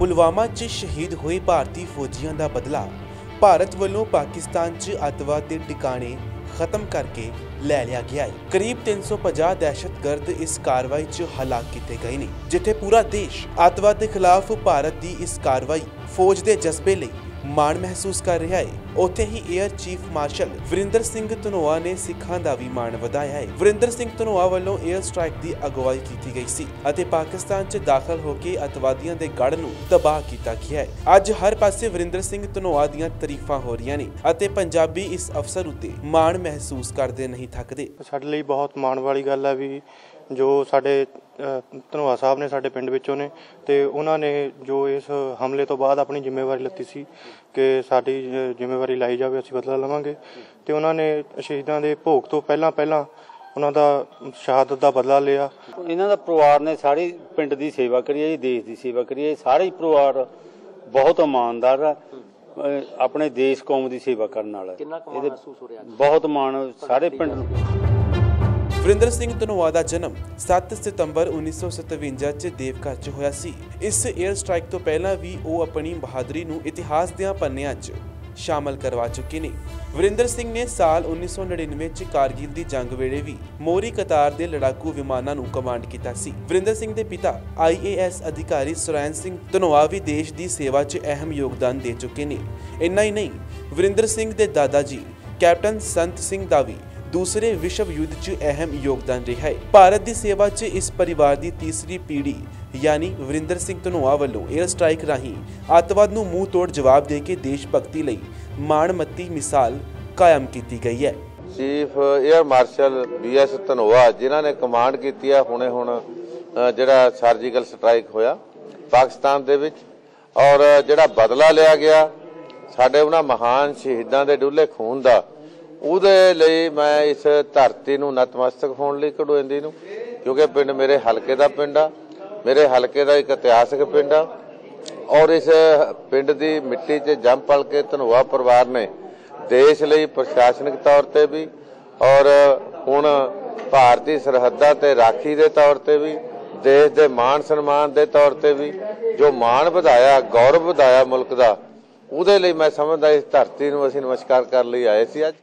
ਪੁਲਵਾਮਾ 'ਚ ਸ਼ਹੀਦ ਹੋਏ ਭਾਰਤੀ ਫੌਜੀਆਂ ਦਾ ਬਦਲਾ, ਭਾਰਤ ਵੱਲੋਂ ਪਾਕਿਸਤਾਨ 'ਚ ਅੱਤਵਾਦ ਦੇ ਟਿਕਾਣੇ ਖਤਮ ਕਰਕੇ ਲੈ ਲਿਆ ਗਿਆ ਹੈ। ਕਰੀਬ 350 ਦਹਿਸ਼ਤਗਰਦ ਇਸ ਕਾਰਵਾਈ 'ਚ ਹਲਾਕ ਕੀਤੇ ਗਏ ਨੇ, ਜਿੱਥੇ ਪੂਰਾ ਦੇਸ਼ ਅੱਤਵਾਦ ਦੇ ਖਿਲਾਫ ਭਾਰਤ ਦੀ ਇਸ ਕਾਰਵਾਈ ਫੌਜ ਦੇ ਜਜ਼ਬੇ ਲਈ ਮਾਣ ਮਹਿਸੂਸ ਕਰ ਰਿਹਾ ਹੈ ਉੱਥੇ ਹੀ air chief marshal Varinder Singh Dhanoa ਨੇ ਸਿੱਖਾਂ ਦਾ ਵੀ ਮਾਣ ਵਧਾਇਆ ਹੈ ਵਰਿੰਦਰ ਸਿੰਘ ਧਨੋਆ ਵੱਲੋਂ 에ਅਰ ਸਟ੍ਰਾਈਕ ਦੀ ਅਗਵਾਈ ਕੀਤੀ ਗਈ ਸੀ ਅਤੇ ਪਾਕਿਸਤਾਨ 'ਚ ਦਾਖਲ ਹੋ ਕੇ ਅਤਵਾਦੀਆਂ ਦੇ ਗੜ ਨੂੰ ਤਬਾਹ ਕੀਤਾ ਗਿਆ ਹੈ ਅੱਜ ਹਰ ਪਾਸੇ ਵਰਿੰਦਰ ਸਿੰਘ ਧਨੋਆ ਦੀਆਂ ਤਾਰੀਫਾਂ ਹੋ ਰਹੀਆਂ ਨੇ ਅਤੇ ਪੰਜਾਬੀ ਇਸ ਅਫਸਰ ਉੱਤੇ ਮਾਣ ਮਹਿਸੂਸ ਕਰਦੇ ਨਹੀਂ ਥੱਕਦੇ। ਸਾਡੇ ਲਈ ਬਹੁਤ ਮਾਣ ਵਾਲੀ ਗੱਲ ਹੈ ਵੀ ਜੋ ਸਾਡੇ ਅ, ਧਨੋਆ ਸਾਹਿਬ ਨੇ ਸਾਡੇ ਪਿੰਡ ਵਿੱਚੋਂ ਨੇ ਤੇ ਉਹਨਾਂ ਨੇ ਜੋ ਇਸ ਹਮਲੇ ਤੋਂ ਬਾਅਦ ਆਪਣੀ ਜ਼ਿੰਮੇਵਾਰੀ ਲੱਤੀ ਸੀ ਕਿ ਸਾਡੀ ਜ਼ਿੰਮੇਵਾਰੀ ਲਾਈ ਜਾਵੇ ਅਸੀਂ ਬਦਲਾ ਲਵਾਂਗੇ। ਤੇ ਉਹਨਾਂ ਨੇ ਸ਼ਹੀਦਾਂ ਦੇ ਭੋਗ ਤੋਂ ਪਹਿਲਾਂ ਪਹਿਲਾਂ ਉਹਨਾਂ ਦਾ ਸ਼ਹਾਦਤ ਦਾ ਬਦਲਾ ਲਿਆ। ਇਹਨਾਂ ਦਾ ਪਰਿਵਾਰ ਨੇ ਸਾਰੀ ਪਿੰਡ ਦੀ ਸੇਵਾ ਕਰੀ ਹੈ ਜੀ ਦੇਸ਼ ਦੀ ਸੇਵਾ ਕਰੀ ਹੈ ਸਾਰੇ ਹੀ ਪਰਿਵਾਰ ਬਹੁਤ ਇਮਾਨਦਾਰ ਹੈ ਅਹ ਆਪਣੇ ਦੇਸ਼ ਕੌਮ ਦੀ ਸੇਵਾ ਕਰਨ ਵਾਲਾ ਕਿੰਨਾ ਕੁ ਮਹਿਸੂਸ ਹੋ ਰਿਹਾ ਬਹੁਤ ਮਾਣ ਸਾਰੇ ਪਿੰਡ ਨੂੰ। ਵਰਿੰਦਰ ਸਿੰਘ ਧਨੋਆ ਦਾ ਜਨਮ 7 ਸਤੰਬਰ 1957 ਚ ਦੇਵਘਰ ਚ ਹੋਇਆ ਸੀ। ਇਸ 에ਅਰ ਸਟ੍ਰਾਈਕ ਤੋਂ ਪਹਿਲਾਂ ਵੀ ਉਹ ਆਪਣੀ ਬਹਾਦਰੀ ਨੂੰ ਇਤਿਹਾਸ ਦੇ ਪੰਨਿਆਂ 'ਚ ਸ਼ਾਮਲ ਕਰਵਾ ਚੁੱਕੇ ਨੇ। ਵਰਿੰਦਰ ਸਿੰਘ ਨੇ ਸਾਲ 1999 ਚ ਕਾਰਗਿਲ ਦੀ ਜੰਗ ਵੇਲੇ ਵੀ ਮੋਰੀ ਕਤਾਰ ਦੇ ਲੜਾਕੂ ਵਿਮਾਨਾਂ ਨੂੰ ਕਮਾਂਡ ਕੀਤਾ ਸੀ। ਵਰਿੰਦਰ ਸਿੰਘ ਦੇ ਪਿਤਾ ਆਈਏਐਸ ਅਧਿਕਾਰੀ ਸੁਰੈਨ ਸਿੰਘ ਧਨੋਆ ਵੀ ਦੇਸ਼ ਦੀ ਸੇਵਾ 'ਚ ਅਹਿਮ ਯੋਗਦਾਨ ਦੇ ਚੁੱਕੇ ਨੇ। ਇੰਨਾ ਹੀ ਨਹੀਂ, ਵਰਿੰਦਰ ਸਿੰਘ ਦੇ ਦਾਦਾ ਜੀ ਕੈਪਟਨ ਸੰਤ ਸਿੰਘ ਦਾ ਵੀ ਦੂਸਰੇ ਵਿਸ਼ਵ ਯੁੱਧ 'ਚ ਅਹਿਮ ਯੋਗਦਾਨ ਰਿਹਾ ਹੈ। ਭਾਰਤ ਦੀ ਸੇਵਾ 'ਚ ਇਸ ਪਰਿਵਾਰ ਦੀ ਤੀਸਰੀ ਪੀੜ੍ਹੀ, ਯਾਨੀ ਵਰਿੰਦਰ ਸਿੰਘ ਧਨੋਆ ਵੱਲੋਂ 에ਅਰ ਸਟ੍ਰਾਈਕ ਰਾਹੀਂ ਅੱਤਵਾਦ ਨੂੰ ਮੂੰਹ ਤੋੜ ਜਵਾਬ ਦੇ ਕੇ ਦੇਸ਼ ਭਗਤੀ ਲਈ ਮਾਣਮੱਤੀ ਮਿਸਾਲ ਕਾਇਮ ਕੀਤੀ ਗਈ ਹੈ। Chief air marshal BS Dhanoa, ਜਿਨ੍ਹਾਂ ਨੇ ਕਮਾਂਡ ਕੀਤੀ ਹੈ ਹੁਣੇ ਹੁਣ ਜਿਹੜਾ ਸਰਜੀਕਲ ਸਟ੍ਰਾਈਕ ਹੋਇਆ ਪਾਕਿਸਤਾਨ ਦੇ ਵਿੱਚ ਔਰ ਜਿਹੜਾ ਬਦਲਾ ਲਿਆ ਗਿਆ, ਸਾਡੇ ਉਹਨਾਂ ਮਹਾਨ ਸ਼ਹੀਦਾਂ ਦੇ ਡੁੱਲੇ ਖੂਨ ਦਾ ਉਹਦੇ ਲਈ ਮੈਂ ਇਸ ਧਰਤੀ ਨੂੰ ਨਤਮਸਤਕ ਹੋਣ ਲਈ ਕਢੋਂਦੀ ਨੂੰ, ਕਿਉਂਕਿ ਪਿੰਡ ਮੇਰੇ ਹਲਕੇ ਦਾ ਪਿੰਡ ਆ, ਮੇਰੇ ਹਲਕੇ ਦਾ ਇੱਕ ਇਤਿਹਾਸਕ ਪਿੰਡ ਆ, ਔਰ ਇਸ ਪਿੰਡ ਦੀ ਮਿੱਟੀ 'ਚ ਜੰਮ ਪਲ ਕੇ ਧਨੋਆ ਪਰਿਵਾਰ ਨੇ ਦੇਸ਼ ਲਈ ਪ੍ਰਸ਼ਾਸਨਿਕ ਤੌਰ ਤੇ ਵੀ, ਔਰ ਹੁਣ ਭਾਰਤੀ ਸਰਹੱਦਾਂ ਤੇ ਰਾਖੀ ਦੇ ਤੌਰ ਤੇ ਵੀ, ਦੇਸ਼ ਦੇ ਮਾਣ ਸਨਮਾਨ ਦੇ ਤੌਰ ਤੇ ਵੀ, ਜੋ ਮਾਣ ਵਧਾਇਆ, ਗੌਰਵ ਵਧਾਇਆ ਮੁਲਕ ਦਾ, ਉਹਦੇ ਲਈ ਮੈਂ ਸਮਝਦਾ ਇਸ ਧਰਤੀ ਨੂੰ ਅਸੀਂ ਨਮਸਕਾਰ ਕਰਨ ਲਈ ਆਏ ਸੀ ਅੱਜ।